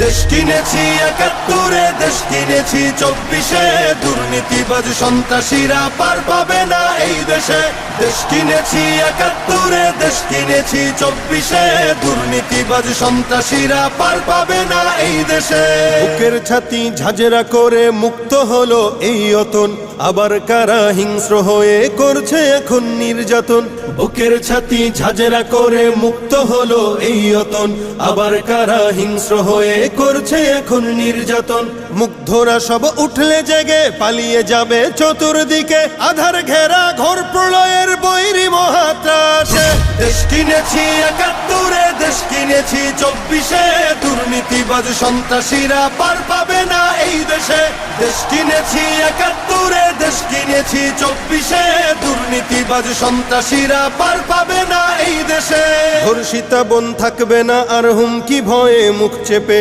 দেশ কিনেছি একাত্তরে, দেশ কিনেছি চব্বিশে। দুর্নীতিবাজ সন্ত্রাসীরা পার পাবে না এই দেশে। দেশ কিনেছি একাত্তরে, দেশ কিনেছি চব্বিশে। দুর্নীতিবাজ সন্ত্রাসীরা পার পাবে না এই দেশে। বুকের ছাতি ঝাঁঝরা করে মুক্ত হলো এই অতন। আবার কারা হিংস্র হয়ে করছে এখন নির্যাতন? বুকের ছাতি ঝাঁঝরা করে মুক্ত হলো এই অতন। আবার কারা হিংস্র হয়ে করছে এখন নির্যাতন? মুগ্ধরা সব উঠলে জেগে, পালিয়ে যাবে চতুর্দিকে। আধার ঘেরা ঘর প্রলয়ের বৈরী মহাত্রাসে। দেশ কিনেছি একাত্তরে, দেশ কিনেছি চব্বিশে। দুর্নীতিবাজ সন্ত্রাসীরা পার পাবে না দেশ কিনেছি একাত্তরে, দেশ কিনেছি চব্বিশে। দুর্নীতিবাজ সন্ত্রাসীরা পার পাবে না এই দেশে। ধর্ষিতা বোন থাকবে না আর হুমকি ভয়ে মুখ চেপে